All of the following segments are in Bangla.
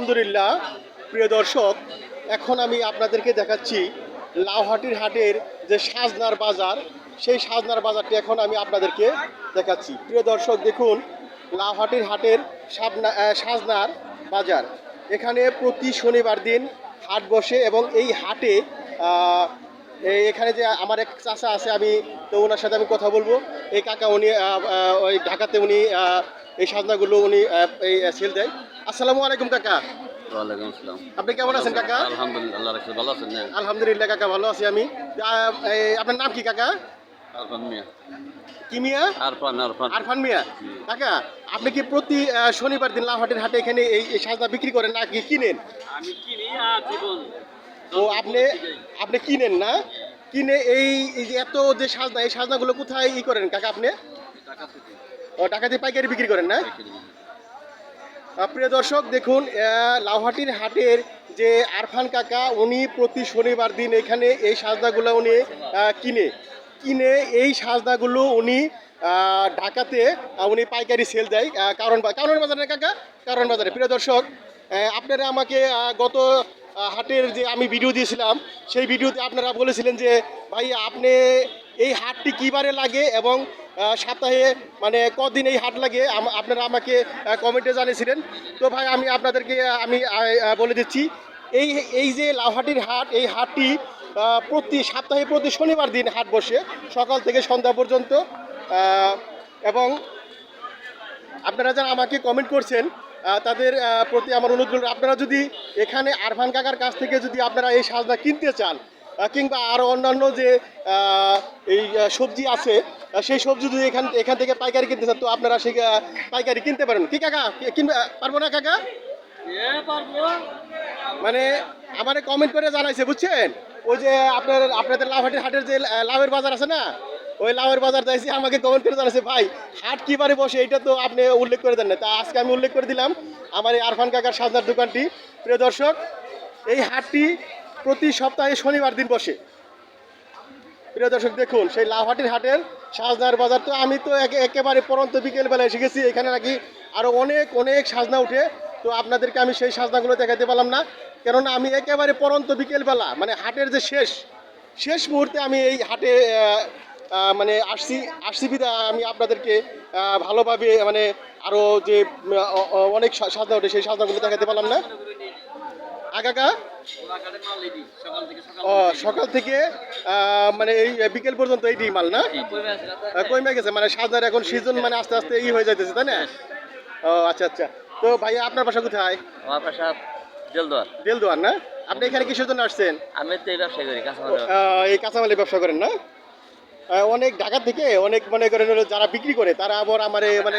আলহামদুলিল্লাহ, প্রিয় দর্শক, এখন আমি আপনাদেরকে দেখাচ্ছি লাউহাটির হাটের যে সাজনার বাজার। সেই সাজনার বাজারটি এখন আমি আপনাদেরকে দেখাচ্ছি। প্রিয় দর্শক, দেখুন, লাউহাটির হাটের সাবনা সাজনার বাজার। এখানে প্রতি শনিবার দিন হাট বসে এবং এই হাটে এখানে যে আমার এক চাচা আছে, আমি তো ওনার সাথে আমি কথা বলব। এই কাকা উনি ওই ঢাকাতে উনি এই সাজনাগুলো উনি এই সেল দেয়। আসসালামু আলাইকুম কাকা। ওয়ালাইকুম আসসালাম। আপনি কেমন আছেন কাকা? আলহামদুলিল্লাহ আল্লাহ রাখছে ভালো আছেন আলহামদুলিল্লাহ কাকা ভালো আছি আমি। আপনার নাম কি কাকা? আরফান মিয়া। কি মিয়া আরফান আরফান। আরফান মিয়া। কাকা আপনি কি প্রতি শনিবার দিন লাউহাটের হাটে এখানে এই সাজনা বিক্রি করেন না কি কিনেন? আমি কিনি জীবন ও আপনি আপনি কিনেন না? কিনে এই এই যে এত যে সাজনা এই সাজনাগুলো কোথায় ই করেন কাকা আপনি? ও টাকা দিয়ে পাইকারি বিক্রি করেন না? প্রিয় দর্শক, দেখুন লাউহাটির হাটের যে আরফান কাকা, উনি প্রতি শনিবার দিন এখানে এই সাজদাগুলো উনি কিনে। কিনে এই সাজদাগুলো উনি ঢাকাতে উনি পাইকারি সেল দেয় কারণ কারণ বাজারে কাকা? কারণ বাজারে। প্রিয় দর্শক আপনারা আমাকে গত হাটের যে আমি ভিডিও দিয়েছিলাম, সেই ভিডিওতে আপনারা বলেছিলেন যে ভাই আপনি এই হাটটি কিবারে লাগে এবং সপ্তাহে মানে কদিন এই হাট লাগে? আপনারা আমাকে কমেন্টে জানিয়েছিলেন। তো ভাই, আমি আপনাদেরকে, আমি বলে দিচ্ছি, এই এই যে লাউহাটির হাট, এই হাটটি প্রতি সপ্তাহে প্রতি শনিবার দিন হাট বসে, সকাল থেকে সন্ধ্যা পর্যন্ত। এবং আপনারা যারা আমাকে কমেন্ট করছেন তাদের প্রতি আমার অনুরোধ আপনারা যদি এখানে আরফান কাকার কাছ থেকে যদি আপনারা এই সাজনা কিনতে চান কিংবা আরও অন্যান্য যে এই সবজি আছে সেই সবজি যদি এখান এখান থেকে পাইকারি কিনতে চান, তো আপনারা সেই পাইকারি কিনতে পারেন। কি কাকা? কিনবে, পারব না কাকা? মানে আমারে কমেন্ট করে জানাইছে, বুঝছেন? ওই যে আপনার, আপনাদের লাভহাটের হাটের যে লাভের বাজার আছে না? ওই লাভের বাজার যাইছি, আমাকে কমেন্ট করে জানাইছে, ভাই, হাট কিবারে বসে এটা তো আপনি উল্লেখ করে দেন না। তা আজকে আমি উল্লেখ করে দিলাম, আমার এই আরফান কাকার সাজনার দোকানটি। প্রিয় দর্শক, এই হাটটি প্রতি সপ্তাহে শনিবার দিন বসে। প্রিয় দর্শক, দেখুন, সেই লাভহাটির হাটের সাজনার বাজার। তো আমি তো একে- একেবারে পরন্ত বিকেলবেলায় এসে গেছি, এখানে নাকি আরও অনেক অনেক সাজনা উঠে। তো আপনাদেরকে আমি সেই সাজনাগুলো দেখাতে পারলাম না। কেননা আমি একেবারে পরন্ত বিকেলবেলা মানে হাটের যে শেষ শেষ মুহূর্তে আমি এই হাটে মানে আসছি আসছি বিদা আমি আপনাদেরকে ভালোভাবে মানে আরও যে অনেক সাজনা ওঠে সেই সাজনাগুলো দেখাতে পারলাম না। থেকে ও সকাল থেকে মানে এই বিকেল পর্যন্ত এই ডিম মাল না? কমে গেছে? মানে সাজার এখন সিজন মানে আস্তে আস্তে ই হয়ে যাইতেছে তাই না? ও আচ্ছা আচ্ছা। তো ভাইয়া আপনার বাসা কোথায়? আমার বাসা দেলদুয়ার। দেলদুয়ার না? আপনি এখানে কিসের জন্য আসছেন? আমি তো এই ব্যবসা করি কাঁচামাল এই কাঁচামালের ব্যবসা করেন না? অনেক ঢাকা থেকে অনেক মনে করেন যারা বিক্রি করে তারা আবার আমার মানে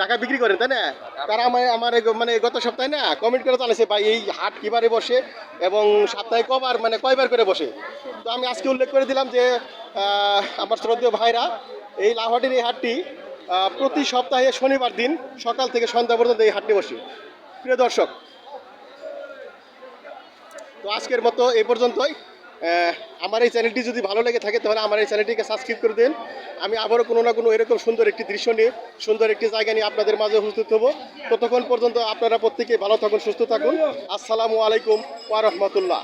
ঢাকা বিক্রি করেন তাই না? তারা আমার আমার মানে গত সপ্তাহে না কমেন্ট করে জানাইছে ভাই এই হাট কিবারে বসে এবং সপ্তাহে কবার মানে কয়বার করে বসে? তো আমি আজকে উল্লেখ করে দিলাম যে আমার শ্রদ্ধেয় ভাইরা এই লাহটির এই হাটটি প্রতি সপ্তাহে শনিবার দিন সকাল থেকে সন্ধ্যা পর্যন্ত এই হাটটি বসে। প্রিয় দর্শক তো আজকের মতো এই পর্যন্তই। আমার এই চ্যানেলটি যদি ভালো লেগে থাকে, তাহলে আমার এই চ্যানেলটিকে সাবস্ক্রাইব করে দিন। আমি আবারও কোনো না কোনো এরকম সুন্দর একটি দৃশ্য নিয়ে, সুন্দর একটি জায়গা নিয়ে আপনাদের মাঝে উপস্থিত হব। ততক্ষণ পর্যন্ত আপনারা প্রত্যেকে ভালো থাকুন, সুস্থ থাকুন। আসসালামু আলাইকুম ওয়া রাহমাতুল্লাহ।